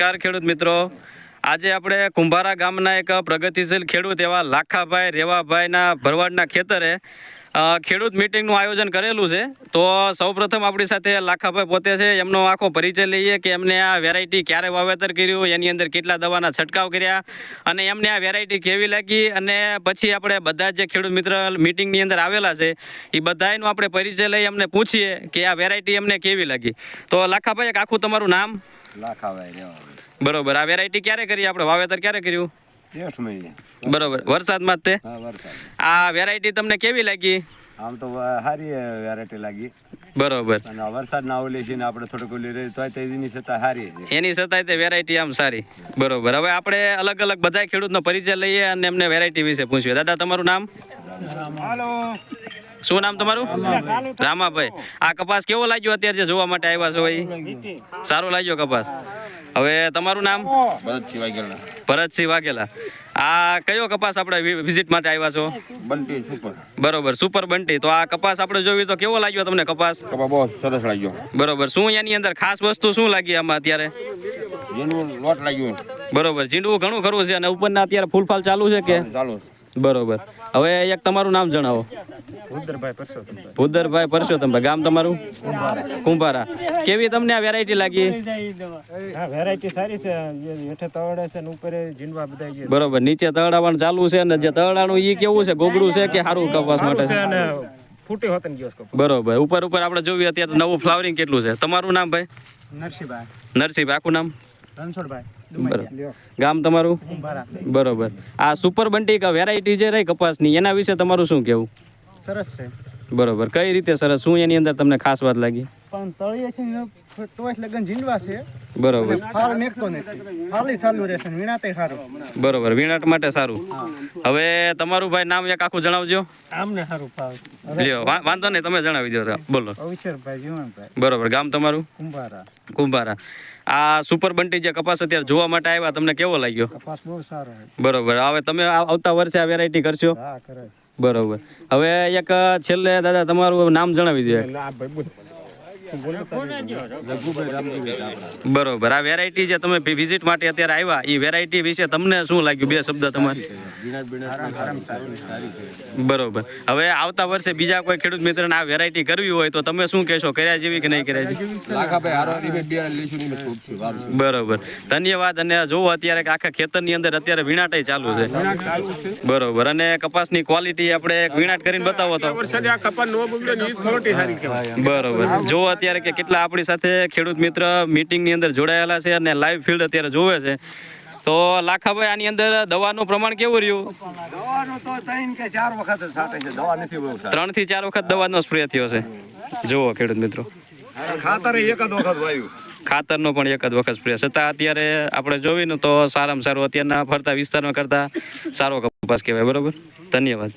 નમસ્કાર ખેડૂત મિત્રો. આજે આપણે કુંભારા ગામના એક પ્રગતિશીલ ખેડૂત એવા લાખાભાઈ રેવાભાઈના ભરવાડના ખેતરે ખેડૂત મિટિંગનું આયોજન કરેલું છે. તો સૌપ્રથમ આપણી સાથે લાખાભાઈ પોતે છે. એમનો આખો પરિચય લઈએ કે એમને આ વેરાયટી ક્યારે વાવેતર કર્યું, એની અંદર કેટલા દવાના છંટકાવ કર્યા અને એમને આ વેરાયટી કેવી લાગી અને પછી આપણે બધા જે ખેડૂત મિત્ર મિટિંગની અંદર આવેલા છે એ બધાનો આપણે પરિચય લઈ એમને પૂછીએ કે આ વેરાયટી એમને કેવી લાગી. તો લાખાભાઈ, એક આખું તમારું નામ? બરોબર. આ વેરાયટી ક્યારે કરી? આપણે વાવેતર ક્યારે કર્યું? બરોબર. વરસાદમાં જ તે? આ વેરાયટી તમને કેવી લાગી? આમ તો સારી વેરાયટી લાગી. બરોબર. અને વરસાદ ના ઓલી છે ને આપણે થોડુંક ઓલી રહી તો એની છતાં સારી એની છતાંય તે વેરાયટી આમ સારી. બરોબર. હવે આપણે અલગ અલગ બધા ખેડૂતનો પરિચય લઈએ અને એમને વેરાયટી વિશે પૂછીએ. દાદા તમારું નામ? શું નામ તમારું? રામાભાઈ. આ કપાસ કેવો લાગ્યો અત્યારે જે જોવા માટે આવ્યા છો ભાઈ સારો લાગ્યો કપાસ. હવે તમારું નામ? ભરતસિંહ વાઘેલા. આ કયો કપાસ આપણે વિઝિટ માટે આવ્યા છો? બંટી સુપર. બરોબર સુપર બંટી. તો આ કપાસ આપણે જોયું તો કેવો લાગ્યો તમને કપાસ? કપાસ બહુ સરસ લાગ્યો. બરોબર શું એની અંદર ખાસ વસ્તુ શું લાગી આમાં અત્યારે? લોટ લાગ્યું. બરોબર ઝીંડવું ઘણું ખરું છે અને ઉપરના અત્યારે ફૂલફાલ ચાલુ છે કે? ચાલુ બરોબર. હવે એક તમારું નામ જણાવો. ભૂદરભાઈ પરસોત્તમભાઈ ગામ તમારું? કુંભારા. કેવી તમને આ વેરાયટી લાગી? વેરાયટી સારી છે. હેઠે તળે છે ને ઉપર જીંડવા બધા છે. બરોબર. નીચે તળાવાનું ચાલુ છે અને જે તળાવાનું ઈ કેવું છે? ગોગડું છે કે સારું કપાસ માટે? છે ફૂટી હોત ગયો બરોબર. ઉપર ઉપર આપણે જોઈએ અત્યારે નવું ફ્લાવરિંગ કેટલું છે? તમારું નામ ભાઈ? નરસિંહભાઈ. નરસિંહ આખું નામ? રણછોડભાઈ. બરોબર. ગામ તમારું? બરોબર. આ સુપર બંટી વેરાયટી જે રહી કપાસની એના વિશે તમારું શું કેવું? સરસ છે. બરોબર. કઈ રીતે સરસ? શું એની અંદર તમને ખાસ વાત લાગી? પણ તળિયે છે ટોચ લગન જીંડવા છે. બરોબર. ફાલ મેકતો નથી. ફાલી ચાલુ રહેશે વીણાતે સારું બરોબર. વીણાટ માટે સારું. હવે તમારું ભાઈ નામ એક આખું જણાવજો. આમને સારું ફાવ લ્યો વાંધો નહીં તમે જણાવી દો બોલો. અવિશરભાઈ જીવનભાઈ. બરોબર. ગામ તમારું? કુંભારા. કુંભારા. આ સુપર બંટી જે કપાસ અત્યારે જોવા માટે આવ્યા તમને કેવો લાગ્યો? કપાસ બહુ સારો બરોબર. હવે તમે આવતા વર્ષે આ વેરાયટી કરશો? હા કરે. બરોબર. હવે એક છેલ્લે દાદા તમારું નામ જણાવી દે બરોબર. આ વેરાયટી જે તમે વિઝિટ માટે અત્યારે આવ્યા એ વેરાયટી વિશે તમને શું લાગ્યું? બે શબ્દ તમારે. બરોબર. હવે આવતા વર્ષે બીજા કોઈ ખેડૂત મિત્રને આ વેરાયટી કરવી હોય તો તમે શું કહેશો? કર્યા જેવી કે નહીં કર્યા જેવી? લાખાભાઈ હારો રીમે બે લીશું ની ખૂબ છું. વારું બરોબર. ધન્યવાદ. અને જોવો અત્યારે આખા ખેતરની અંદર અત્યારે વીણાટાઈ ચાલુ છે. બરોબર. અને કપાસની ક્વોલિટી આપણે એક વીણાટ કરીને બતાવો તો. બરોબર. જો અત્યારે કે કેટલા આપણી સાથે ખેડૂત મિત્ર મિટિંગની અંદર જોડાયેલા છે અને લાઈવ ફિલ્ડ અત્યારે જોવે છે. તો લાખાભાઈ આની અંદર દવાનું પ્રમાણ કેવું રહ્યું? ત્રણથી ચાર વખત દવાનો સ્પ્રે થયો છે. જુઓ ખેડૂત મિત્રો. ખાતર એક જ વખત વાયું. ખાતરનો પણ એક જ વખત સ્પ્રે છતાં અત્યારે આપણે જોઈને તો સારામાં સારું. અત્યારના ફરતા વિસ્તારમાં કરતા સારો કપાસ કહેવાય. બરોબર? ધન્યવાદ.